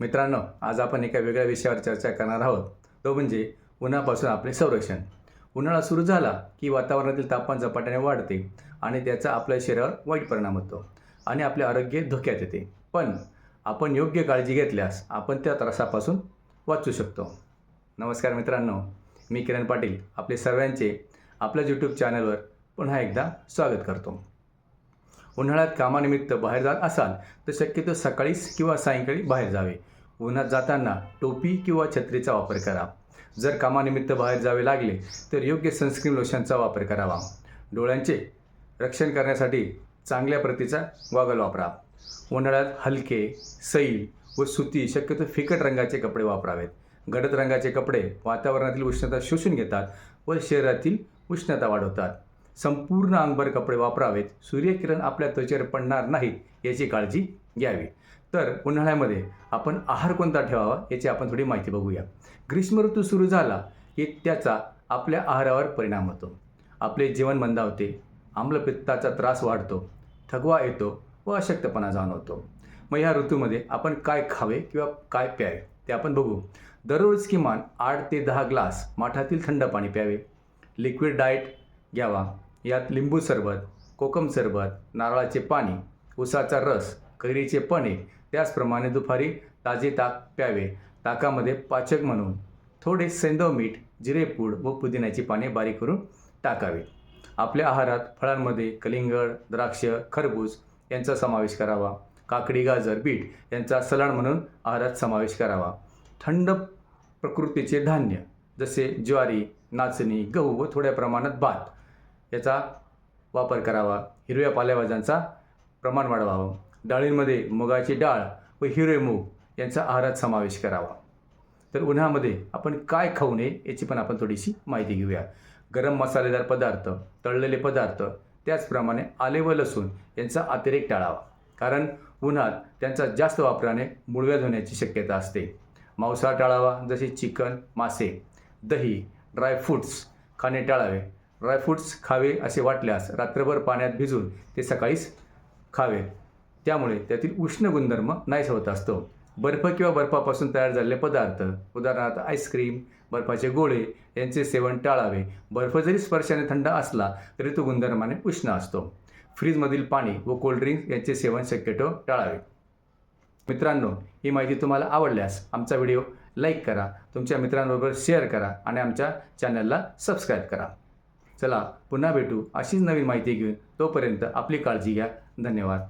मित्रांनो आज आपण एका वेगळ्या विषयावर चर्चा करणार आहोत. तो म्हणजे उन्हापासून आपले संरक्षण. उन्हाळा सुरू झाला की वातावरणातील तापमान झपाट्याने वाढते आणि त्याचा आपल्या शरीरावर वाईट परिणाम होतो आणि आपले आरोग्य धोक्यात येते. पण आपण योग्य काळजी घेतल्यास आपण त्या त्रासापासून वाचू शकतो. नमस्कार मित्रांनो मी किरण पाटील आपले सर्वांचे आपल्या यूट्यूब चॅनलवर पुन्हा एकदा स्वागत करतो. उन्हाळ्यात कामानिमित्त बाहेर जात असाल तर शक्यतो सकाळीच किंवा सायंकाळी बाहेर जावे. उन्हात जाताना टोपी किंवा छत्रीचा वापर करा. जर कामानिमित्त बाहेर जावे लागले तर योग्य सनस्क्रीन लोशनचा वापर करावा. डोळ्यांचे रक्षण करण्यासाठी चांगल्या प्रतीचा गॉगल वापरा. उन्हाळ्यात हलके सैल व सुती शक्यतो फिकट रंगाचे कपडे वापरावेत. गडद रंगाचे कपडे वातावरणातील उष्णता शोषून घेतात व शरीरातील उष्णता वाढवतात. संपूर्ण अंगभर कपडे वापरावेत. सूर्यकिरण आपल्या त्वचेवर पडणार नाहीत याची काळजी घ्यावी. तर उन्हाळ्यामध्ये आपण आहार कोणता ठेवावा याची आपण थोडी माहिती बघूया. ग्रीष्म ऋतू सुरू झाला की त्याचा आपल्या आहारावर परिणाम होतो. आपले जीवन मंदावते आम्लपित्ताचा त्रास वाढतो थकवा येतो व अशक्तपणा जाणवतो. मग ह्या ऋतूमध्ये आपण काय खावे किंवा काय प्यावे ते आपण बघू. दररोज किमान आठ ते दहा ग्लास माठातील थंड पाणी प्यावे. लिक्विड डाएट घ्यावा. यात लिंबू सरबत कोकम सरबत नारळाचे पाणी उसाचा रस कैरीचे पणे त्याचप्रमाणे दुपारी ताजे ताक प्यावे. ताकामध्ये पाचक म्हणून थोडे सेंदव मीठ जिरेपूड व पुदिन्याची पाने बारीक करून टाकावे. आपल्या आहारात फळांमध्ये कलिंगड द्राक्ष खरबूज यांचा समावेश करावा. काकडी गाजर बीट यांचा सलाड म्हणून आहारात समावेश करावा. थंड प्रकृतीचे धान्य जसे ज्वारी नाचणी गहू व थोड्या प्रमाणात भात याचा वापर करावा. हिरव्या पालेभाज्यांचा प्रमाण वाढवावं. डाळींमध्ये मुगाची डाळ व हिरवे मूग यांचा आहारात समावेश करावा. तर उन्हामध्ये आपण काय खाऊ नये याची पण आपण थोडीशी माहिती घेऊया. गरम मसालेदार पदार्थ तळलेले पदार्थ त्याचप्रमाणे आले व लसूण यांचा अतिरेक टाळावा. कारण उन्हात त्यांचा जास्त वापराने मुळव्याध होण्याची शक्यता असते. मांसाहार टाळावा जसे चिकन मासे दही ड्रायफ्रूट्स खाणे टाळावे. ड्रायफ्रूट्स खावे असे वाटल्यास रात्रभर पाण्यात भिजून ते सकाळीच खावे. त्यामुळे त्यातील उष्ण गुणधर्म नाहीस होत असतो. बर्फ किंवा बर्फापासून तयार झालेले पदार्थ उदाहरणार्थ आईस्क्रीम बर्फाचे गोळे यांचे सेवन टाळावे. बर्फ जरी स्पर्शाने थंड असला तरी तो गुणधर्माने उष्ण असतो. फ्रीजमधील पाणी व कोल्ड्रिंक्स यांचे सेवन शक्यतो टाळावे. मित्रांनो ही माहिती तुम्हाला आवडल्यास आमचा व्हिडिओ लाईक करा तुमच्या मित्रांबरोबर शेअर करा आणि आमच्या चॅनलला सबस्क्राईब करा. चला पुन्हा भेटू अशीच नवीन माहिती घेऊन तोपर्यंत आपली काळजी घ्या. धन्यवाद.